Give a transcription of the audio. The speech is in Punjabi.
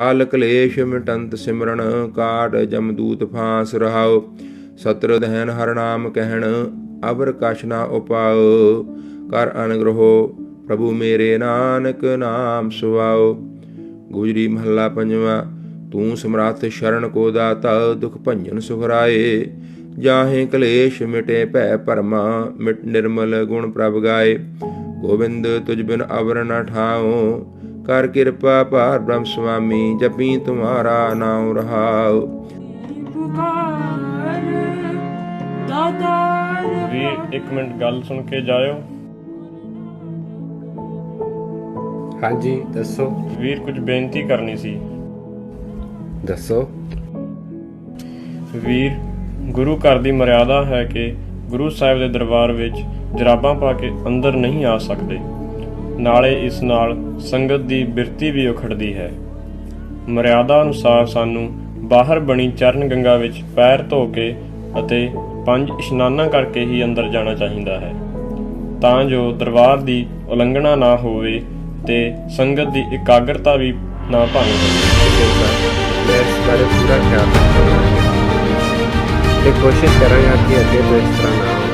ਕਾਲ ਕਲੇਸ਼ ਮਿਟੰਤ ਸਿਮਰਨ ਕਾਟ ਜਮਦੂਤ ਫਾਂਸ ਰਹਾਉ। ਸਤਰ ਦਹਨ ਹਰ ਨਾਮ ਕਹਿਣ, ਅਵਰ ਕਛ ਨਾ ਉਪਾਉ। ਕਰ ਅਨਗ੍ਰਹੋ ਪ੍ਰਭੂ ਮੇਰੇ ਨਾਨਕ ਨਾਮ ਸੁਆਉ। ਗੁਜਰੀ ਮਹੱਲਾ ਪੰਜਵਾ, ਤੂੰ ਸਮਰੱਥ ਸ਼ਰਨ ਕੋ ਦਾਤਾ, ਦੁਖ ਭੰਜਨ ਸੁਖਰਾਏ ਜਾਹੇ ਕਲੇਸ਼ ਮਿਟੇ ਭੈ ਭਰਮਾ ਮਿਟ ਨਿਰਮਲ ਗੁਣ ਪ੍ਰਭ ਗਾਏ। ਗੋਬਿੰਦ ਤੁਝ ਬਿਨ ਅਵਰ ਨ ਠਾਉ। ਕਰ ਕਿਰਪਾ ਪਾਰ ਬ੍ਰਹਮ ਸੁਆਮੀ ਜਪੀ ਤੁਮਾਰਾ ਨਾਮ ਰਹਾਉ। ਪੁਕਾਰ ਦਾਤਾਰ ਵੀਰ ਇੱਕ ਮਿੰਟ ਗੱਲ ਸੁਣ ਕੇ ਜਾਇਓ। ਹਾਂਜੀ ਦੱਸੋ। ਵੀਰ ਕੁਝ ਬੇਨਤੀ ਕਰਨੀ ਸੀ। ਦੱਸੋ। ਵੀਰ ਗੁਰੂ ਘਰ ਦੀ ਮਰਿਆਦਾ ਹੈ ਕਿ ਗੁਰੂ ਸਾਹਿਬ ਦੇ ਦਰਬਾਰ ਵਿੱਚ ਜਰਾਬਾਂ ਪਾ ਕੇ ਅੰਦਰ ਨਹੀਂ ਆ ਸਕਦੇ। ਨਾਲੇ ਇਸ ਨਾਲ ਸੰਗਤ ਦੀ ਬਿਰਤੀ ਵੀ ਉਖੜਦੀ ਹੈ। ਮਰਿਆਦਾ ਅਨੁਸਾਰ ਸਾਨੂੰ ਬਾਹਰ ਬਣੀ ਚਰਨ ਗੰਗਾ ਵਿੱਚ ਪੈਰ ਧੋ ਕੇ ਅਤੇ ਪੰਜ ਇਸ਼ਨਾਨਾਂ ਕਰਕੇ ਹੀ ਅੰਦਰ ਜਾਣਾ ਚਾਹੀਦਾ ਹੈ। ਤਾਂ ਜੋ ਦਰਬਾਰ ਦੀ ਉਲੰਘਣਾ ਨਾ ਹੋਵੇ ਤੇ ਸੰਗਤ ਦੀ ਇਕਾਗਰਤਾ ਵੀ ਨਾ ਭੰਗ ਹੋਵੇ। ਮੈਂ ਇਸ ਬਾਰੇ ਪੂਰਾ ਖਿਆਲ ਰੱਖਾਂਗਾ ਤੇ ਕੋਸ਼ਿਸ਼ ਕਰਾਂਗਾ ਕਿ ਅੱਗੇ ਤੋਂ ਇਸ ਤਰ੍ਹਾਂ ਨਾ